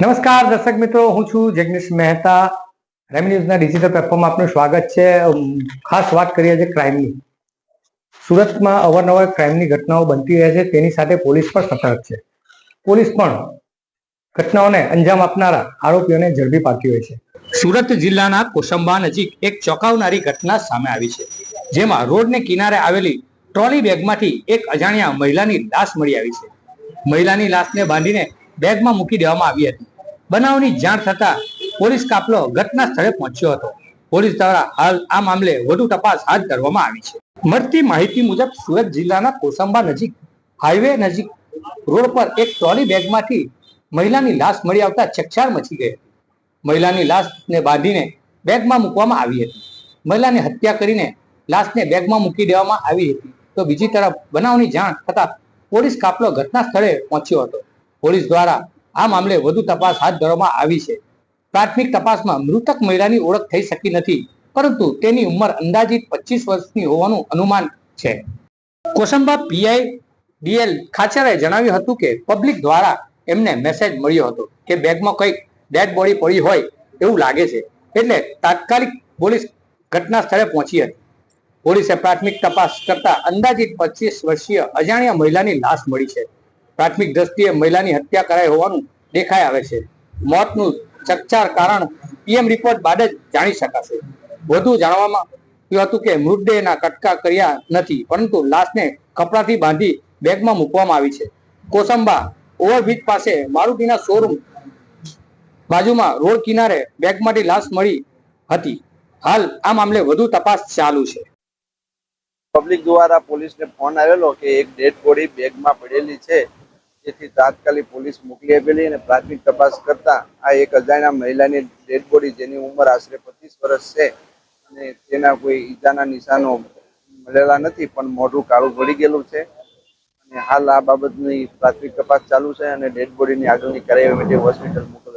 નમસ્કાર દર્શક મિત્રો, હું છું જગદીશ મહેતા. રેમ ન્યૂઝના ડિજિટલ પ્લેટફોર્મ આપનું સ્વાગત છે. ખાસ વાત કરીએ છીએ ક્રાઇમની સુરતમાં અવારનવાર ક્રાઇમની ઘટનાઓ બનતી રહે છે. તેની સાથે પોલીસ પણ સતર્ક છે. પોલીસ પણ ઘટનાઓને અંજામ આપનારા આરોપીઓને ઝડપી પાડતી હોય છે. સુરત જિલ્લાના કોસંબા નજીક એક ચોંકાવનારી ઘટના સામે આવી છે, જેમાં રોડને કિનારે આવેલી ટ્રોલી બેગમાંથી એક અજાણ્યા મહિલાની લાશ મળી આવી છે. મહિલાની લાશને બાંધીને બેગમાં મૂકી દેવામાં આવી હતી. બનાવની જાણ થતા પોલીસ કાફલો ઘટના સ્થળે પહોંચ્યો હતો. પોલીસ દ્વારા હાલ આ મામલે વધુ તપાસ હાથ ધરવામાં આવી છે. મળતી માહિતી મુજબ સુરત જિલ્લાના કોસંબા નજીક હાઈવે નજીક રોડ પર એક ટ્રોલી બેગમાંથી મહિલાની લાશ મળી આવતા ચકચાર મચી ગઈ હતી. મહિલાની લાશને બાંધીને બેગમાં મૂકવામાં આવી હતી. મહિલાની હત્યા કરીને લાશને બેગમાં મૂકી દેવામાં આવી હતી. તો બીજી તરફ બનાવની જાણ થતા પોલીસ કાફલો ઘટના સ્થળે પહોંચ્યો હતો. પોલીસ દ્વારા આ મામલે વધુ તપાસ હાથ ધરવામાં આવી છે. પ્રાથમિક તપાસમાં મૃતક મહિલાની ઓળખ થઈ શકી નથી, પરંતુ તેની ઉંમર અંદાજિત પચીસ વર્ષની હોવાનું અનુમાન છે. કોસંબા પીઆઈ ડીએલ ખાચરે જણાવ્યું હતું કે પબ્લિક દ્વારા એમને મેસેજ મળ્યો હતો કે બેગમાં કંઈક ડેડ બોડી પડી હોય એવું લાગે છે, એટલે તાત્કાલિક પોલીસ ઘટના સ્થળે પહોંચી હતી. પોલીસે પ્રાથમિક તપાસ કરતા અંદાજિત પચીસ વર્ષીય અજાણ્યા મહિલાની લાશ મળી છે. પ્રાથમિક દ્રષ્ટિએ મહિલાની હત્યા કરાઈ હોવાનું દેખાઈ આવે છે. મોતનું ચકચાર કારણ પીએમ રિપોર્ટ બાદ જ જાણી શકાશે. વધુ જાણવામાં આવ્યું હતું કે મૃતદેહના કટકા કર્યા નથી, પરંતુ લાશને કપડાથી બાંધી બેગમાં મૂકવામાં આવી છે. કોસંબા ઓવરબ્રિજ પાસે મારુતિના શોરૂમ બાજુમાં રોડ કિનારે બેગમાંથી લાશ મળી હતી. હાલ આ મામલે વધુ તપાસ ચાલુ છે. પબ્લિક દ્વારા પોલીસને ફોન આવેલો કે એક ડેડ બોડી બેગમાં પડેલી છે. જેથી તાત્કાલિક પોલીસ મોકલી આપેલી અને પ્રાથમિક તપાસ કરતા આ એક અજાણ્યા મહિલાની ડેડ બોડી જેની ઉંમર આશરે પચીસ વર્ષ છે અને તેના કોઈ ઈજાના નિશાનો મળેલા નથી, પણ મોઢું કાળું પડી ગયેલું છે. અને હાલ આ બાબતની પ્રાથમિક તપાસ ચાલુ છે અને ડેડ બોડીની આગળની કાર્યવાહી હોસ્પિટલ મોકલવામાં